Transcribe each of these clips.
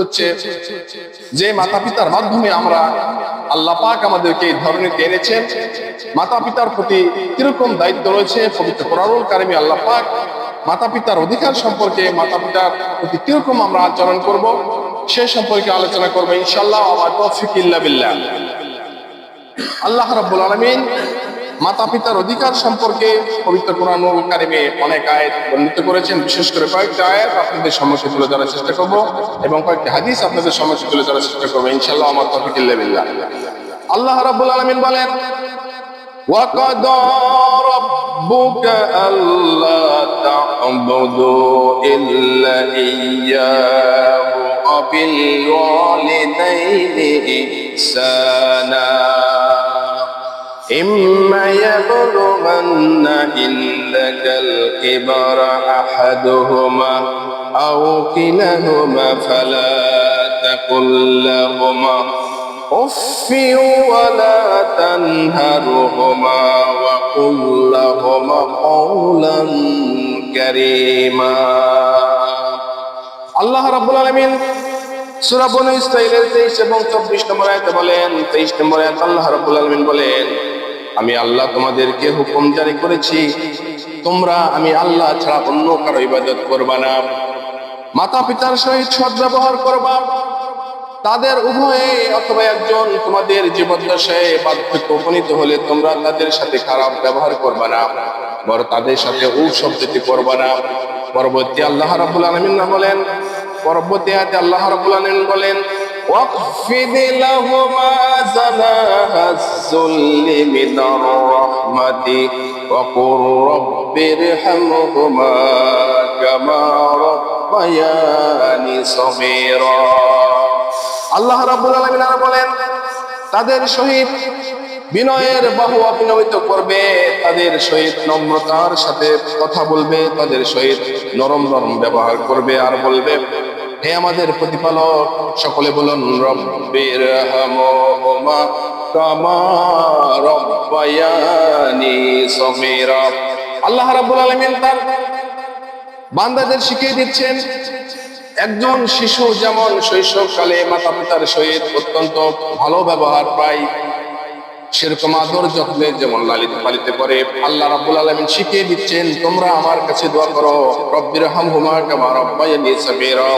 হচ্ছে যে মাতা পিতার মাধ্যমে আমরা আল্লাহ পাক আমাদেরকে এই ধরনের এনেছেন। মাতা পিতার প্রতি কীরকম দায়িত্ব রয়েছে, পবিত্র কোরআনুল কারিমে আল্লাহ পাক মাতা পিতার অধিকার সম্পর্কে মাতা পিতার প্রতি কীরকম আমরা আচরণ করব, সে সম্পর্কে আলোচনা করব ইনশাল্লাহ আল্লাহ রাব্বুল আলামিন মাতা পিতার অধিকার সম্পর্কে পবিত্র কোরআনুল কারিমে অনেক আয়াত বর্ণিত করেছেন বিশেষ করে কয়েকটা আয়াত আপনাদের সম্মুখে তুলে ধরার চেষ্টা করব এবং কয়েকটি হাদিস আপনাদের সম্মুখে তুলে ধরার চেষ্টা করবো ইনশাআল্লাহ আমার তৌফিক ইল্লা বিল্লাহ আল্লাহ রাব্বুল আলামিন বলেন وقضى ربك ألا تعبدوا إلا إياه وبالوالدين إحسانا يبلغن عندك الكبر أحدهما أو كلاهما فلا تقل لهما أف ولا تنهرهما وقل لهما قولا كريما আল্লাহ রাব্বুল আলামিন সূরা বনু ইসরাঈলের 23 এবং 24 নম্বর আয়াতে বলেন 23 নম্বর আয়াত আল্লাহ রাব্বুল আলামিন বলেন আমি আল্লাহ তোমাদেরকে হুকুম জারি করেছি। তোমরা আমি আল্লাহ ছাড়া অন্য কারও ইবাদত করবা না। মাতা পিতার সহিত সদ্ব্যবহার করবা। তাদের উভয়ে অথবা একজন তোমাদের জীবদ্দশায় বার্ধক্য উপনীত হলে তোমরা তাদের সাথে খারাপ ব্যবহার করবা না বড় তাদের সাথে উ শব্দটি করবা না। পরবর্তী আল্লাহ রাব্বুল আলামিন না বলেন, পরবর্তী আল্লাহ রাব্বুল আলামিন বলেন واخفض لهما جناح الذل من الرحمة وقل رب ارحمهما كما ربياني صغيرا আল্লাহ রাব্বুল আলামিন আর বলেন তাদের সহিত বিনয়ের বাহু অভিনমিত করবে তাদের সহিত নম্রতার সাথে কথা বলবে তাদের সহিত নরম নরম ব্যবহার করবে আর বলবে হে আমাদের প্রতিপালক, সকলে বলুন, রব্বির হামহুমা কামা রব্বায়ানি সগীরা। আল্লাহ রাব্বুল আলামিন তার বান্দাদের শিখিয়ে দিচ্ছেন, একজন শিশু যেমন শৈশবকালে মাতা পিতার সহিত অত্যন্ত ভালো ব্যবহার পায়, সেরকম আদর যত্নে যেমন লালিত পালিত করে, আল্লাহ রাব্বুল আলামিন শিখিয়ে দিচ্ছেন, তোমরা আমার কাছে দোয়া করো, রব্বির হামহুমা কামা রব্বায়ানি সাগীরা।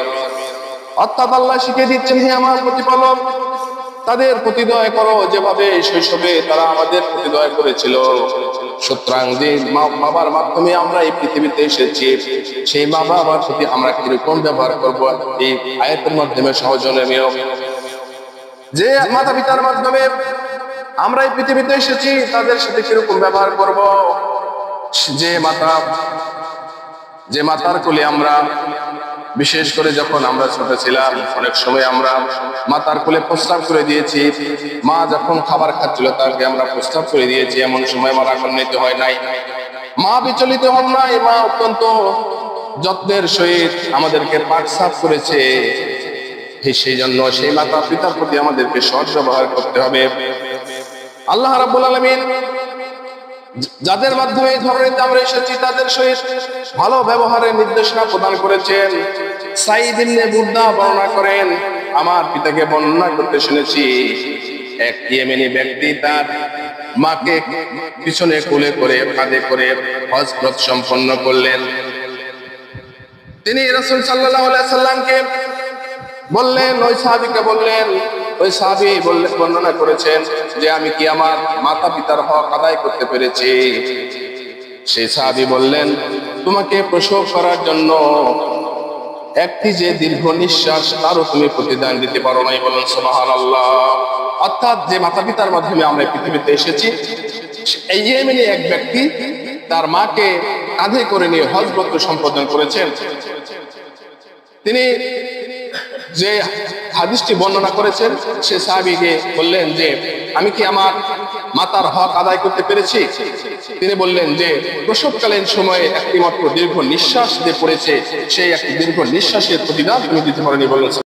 অর্থাৎ আল্লাহ শিখিয়ে দিচ্ছেন, হে আমার প্রতিপালক, তাদের প্রতি দয়া করো যেভাবে শৈশবে তারা আমাদের প্রতি দয়া করেছিল। সুতরাং যে বাবার মাধ্যমে আমরা এই পৃথিবীতে এসেছি, সেই মা বাবার প্রতি আমরা কীরকম ব্যবহার করব, এই আয়াতের মাধ্যমে সহজনীয়। যে মাতা পিতার মাধ্যমে আমরা এই পৃথিবীতে এসেছি, তাদের সাথে কীরকম ব্যবহার করব? যে মাতা, যে মাতার কোলে আমরা বিশেষ করে যখন আমরা ছোট ছিলাম, অনেক সময় আমরা মা তার কোলে প্রস্তাব করে দিয়েছি। মা যখন খাবার খাচ্ছিল, তাকে আমরা প্রস্তাব করে দিয়েছি। এমন সময় আমার রাগান্বিত হয় নাই। মা বিচলিত হন নাই, মা অত্যন্ত যত্নের সহিত আমাদেরকে পাক সাফ করেছে। সেই জন্য সেই মাতা পিতার প্রতি আমাদেরকে সৎ ব্যবহার করতে হবে। আল্লাহ রাব্বুল আলামিন যাদের মাধ্যমে এই ধরনের আমরা এসেছি, তাদের সহিত ভালো ব্যবহারের নির্দেশনা প্রদান করেছেন। সাইদ ইবনে বুর্দা বর্ণনা করেন, আমার পিতাকে বর্ণনা করতে শুনেছি। এক ইয়েমেনি ব্যক্তি তার মাকে পিছনে কোলে করে কাঁধে করে হজরত সম্পন্ন করলেন। তিনি রাসূল আলাইহি সাল্লামকে বললেন, ওই সাহাবিকে বললেন ওই সাহাবি বললেন বর্ণনা করেছেন যে আমি কি আমার মাতা পিতার হক আদায় করতে পেরেছি? সেই সাহাবি বললেন, তোমাকে প্রসব করার জন্য একটি যে দীর্ঘ নিঃশ্বাস, তারও তুমি প্রতিদান দিতে পারো নাই বলেন সোমাহান আল্লাহ অর্থাৎ যে মাতা পিতার মাধ্যমে আমরা পৃথিবীতে এসেছি এই ইয়েমেনি এক ব্যক্তি তার মাকে কাঁধে করে নিয়ে হজব্রত সম্পাদন করেছেন। তিনি যে হাদিসটি বর্ণনা করেছেন, সে সাহাবিকে বললেন যে, আমি কি আমার মাতার হক আদায় করতে পেরেছি? তিনি বললেন যে, প্রসবকালীন সময়ে একটি মাত্র দীর্ঘ নিঃশ্বাস যে পড়েছে, সেই একটি দীর্ঘ নিঃশ্বাসের প্রতিদান তুমি দিতে পারেনি বললেন